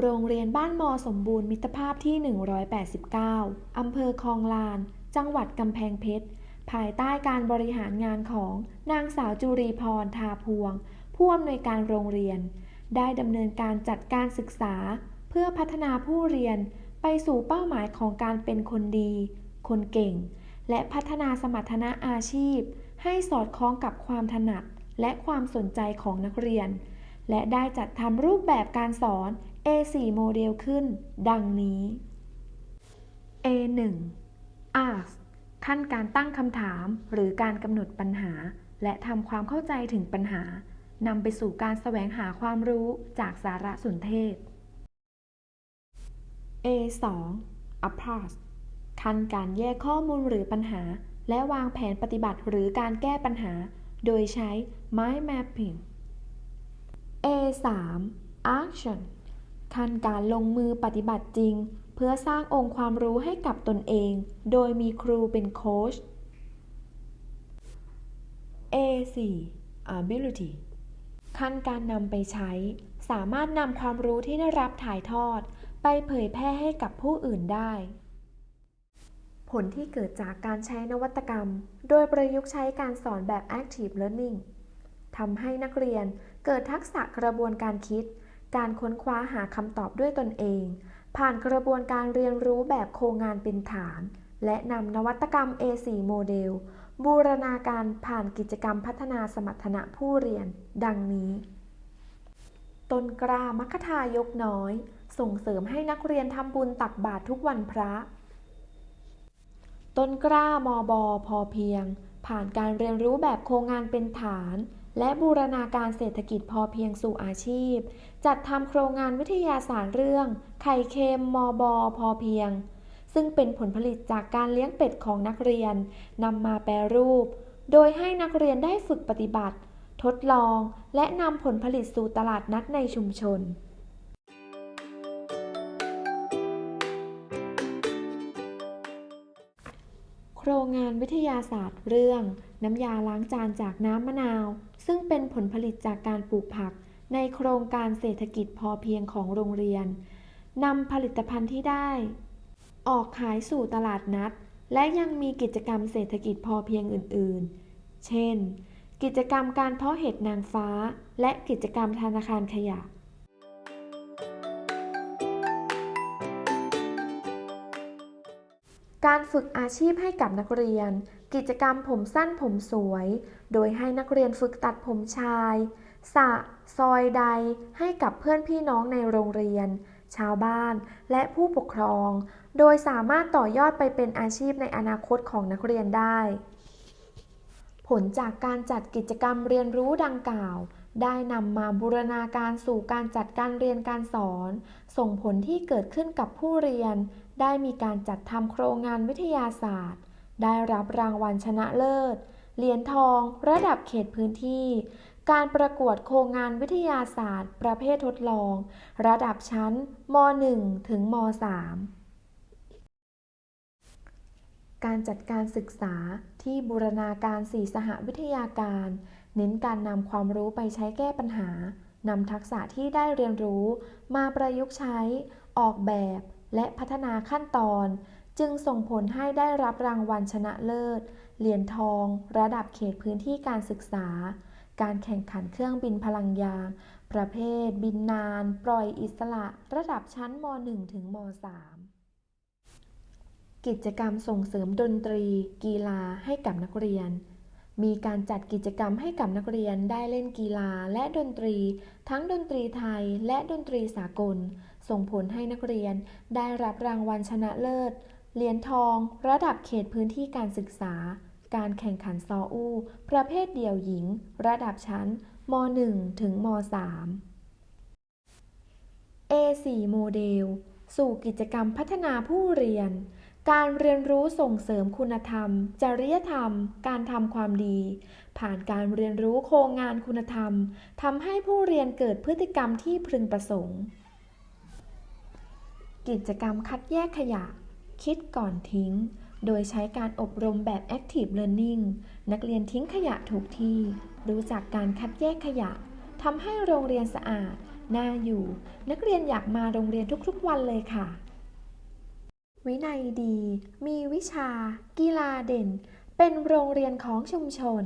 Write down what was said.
โรงเรียนบ้านมอสมบูรณ์มิตรภาพที่ 189 อำเภอคลองลาน จังหวัดกำแพงเพชร ภายใต้การบริหารงานของนางสาวจุรีพรทาพวง ผู้อำนวยการโรงเรียน ได้ดำเนินการจัดการศึกษา เพื่อพัฒนาผู้เรียนไปสู่เป้าหมายของการเป็นคนดี คนเก่ง และพัฒนาสมรรถนะอาชีพ ให้สอดคล้องกับความถนัดและความสนใจของนักเรียน และได้จัดทำรูปแบบการสอน A4 โมเดลขึ้น ดังนี้ A1 Ask ขั้นการตั้งคำถามหรือการกำหนดปัญหา และทำความเข้าใจถึงปัญหานำไปสู่การแสวงหาความรู้จากสารสนเทศ A2 Approach ขั้นการแยกข้อมูลหรือปัญหา และวางแผนปฏิบัติหรือการแก้ปัญหา โดยใช้ Mind Mapping A3 Action ขั้นการลงมือปฏิบัติจริง เพื่อสร้างองค์ความรู้ให้กับตนเอง โดยมีครูเป็นโค้ช A4 Ability ขั้นการนำไปใช้ สามารถนำความรู้ที่ได้รับถ่ายทอด ไปเผยแพร่ให้กับผู้อื่นได้ ผลที่เกิดจากการใช้นวัตกรรม โดยประยุกต์ใช้การสอนแบบ Active Learning ทำให้นักเรียน เกิดทักษะกระบวนการคิด การค้นคว้าหาคำตอบด้วยตนเอง ผ่านกระบวนการเรียนรู้แบบโครงงานเป็นฐาน และนำนวัตกรรม A4 โมเดล บูรณาการผ่านกิจกรรมพัฒนาสมรรถนะผู้เรียน ดังนี้ต้นกล้ามัคทายกน้อย ส่งเสริมให้นักเรียนทำบุญตักบาตรทุกวันพระ ต้นกล้ามอบอพอเพียง ผ่านการเรียนรู้แบบโครงงานเป็นฐาน และบูรณาการเศรษฐกิจพอเพียงสู่อาชีพ จัดทำโครงงานวิทยาศาสตร์เรื่อง ไข่เค็มมอบอพอเพียง ซึ่งเป็นผลผลิตจากการเลี้ยงเป็ดของนักเรียนนำมาแปรรูป โดยให้นักเรียนได้ฝึกปฏิบัติ ทดลองและนำผลผลิตสู่ตลาดนัดในชุมชนโครงงานวิทยาศาสตร์เรื่อง น้ำยาล้างจานจากน้ำมะนาว ซึ่งเป็นผลผลิตจากการปลูกผักในโครงการเศรษฐกิจพอเพียงของโรงเรียนนำผลิตภัณฑ์ที่ได้ ออกขายสู่ตลาดนัด และยังมีกิจกรรมเศรษฐกิจพอเพียงอื่น ๆ เช่น กิจกรรมการเพาะเห็ดนางฟ้า และกิจกรรมธนาคารขยะการฝึกอาชีพให้กับนักเรียน กิจกรรมผมสั้นผมสวย โดยให้นักเรียนฝึกตัดผมชาย สะ ซอยใดให้กับเพื่อนพี่น้องในโรงเรียน ชาวบ้าน และผู้ปกครอง โดยสามารถต่อยอดไปเป็นอาชีพในอนาคตของนักเรียนได้ ผลจากการจัดกิจกรรมเรียนรู้ดังกล่าวได้นำมาบูรณาการสู่การจัดการเรียนการสอน ส่งผลที่เกิดขึ้นกับผู้เรียน ได้มีการจัดทำโครงงานวิทยาศาสตร์ ได้รับรางวัลชนะเลิศ เหรียญทอง ระดับเขตพื้นที่ การประกวดโครงงานวิทยาศาสตร์ ประเภททดลอง ระดับชั้นม .1 ถึงม .3 การจัดการศึกษาที่บูรณาการสี่สหวิทยาการ เน้นการนำความรู้ไปใช้แก้ปัญหานำทักษะที่ได้เรียนรู้มาประยุกต์ใช้ ออกแบบและพัฒนาขั้นตอน จึงส่งผลให้ได้รับรางวัลชนะเลิศ เหรียญทอง ระดับเขตพื้นที่การศึกษา การแข่งขันเครื่องบินพลังยาง ประเภท บินนาน ปล่อยอิสระ ระดับชั้นม .1 ถึงม .3 กิจกรรมส่งเสริมดนตรี กีฬาให้กับนักเรียน มีการจัดกิจกรรมให้กับนักเรียนได้เล่นกีฬาและดนตรี ทั้งดนตรีไทยและดนตรีสากล ส่งผลให้นักเรียนได้รับรางวัลชนะเลิศเหรียญทอง ระดับเขตพื้นที่การศึกษา การแข่งขันซออู้ประเภทเดี่ยวหญิง ระดับชั้นม .1 ถึงม .3 A4 โมเดล สู่กิจกรรมพัฒนาผู้เรียน การเรียนรู้ส่งเสริมคุณธรรม จริยธรรม การทำความดี ผ่านการเรียนรู้โครงงานคุณธรรมทำให้ผู้เรียนเกิดพฤติกรรมที่พึงประสงค์ กิจกรรมคัดแยกขยะ คิดก่อนทิ้ง โดยใช้การอบรมแบบ Active Learning นักเรียนทิ้งขยะถูกที่ รู้จักการคัดแยกขยะทำให้โรงเรียนสะอาด น่าอยู่ นักเรียนอยากมาโรงเรียนทุกๆวันเลยค่ะ วินัยดี มีวิชา กีฬาเด่น เป็นโรงเรียนของชุมชน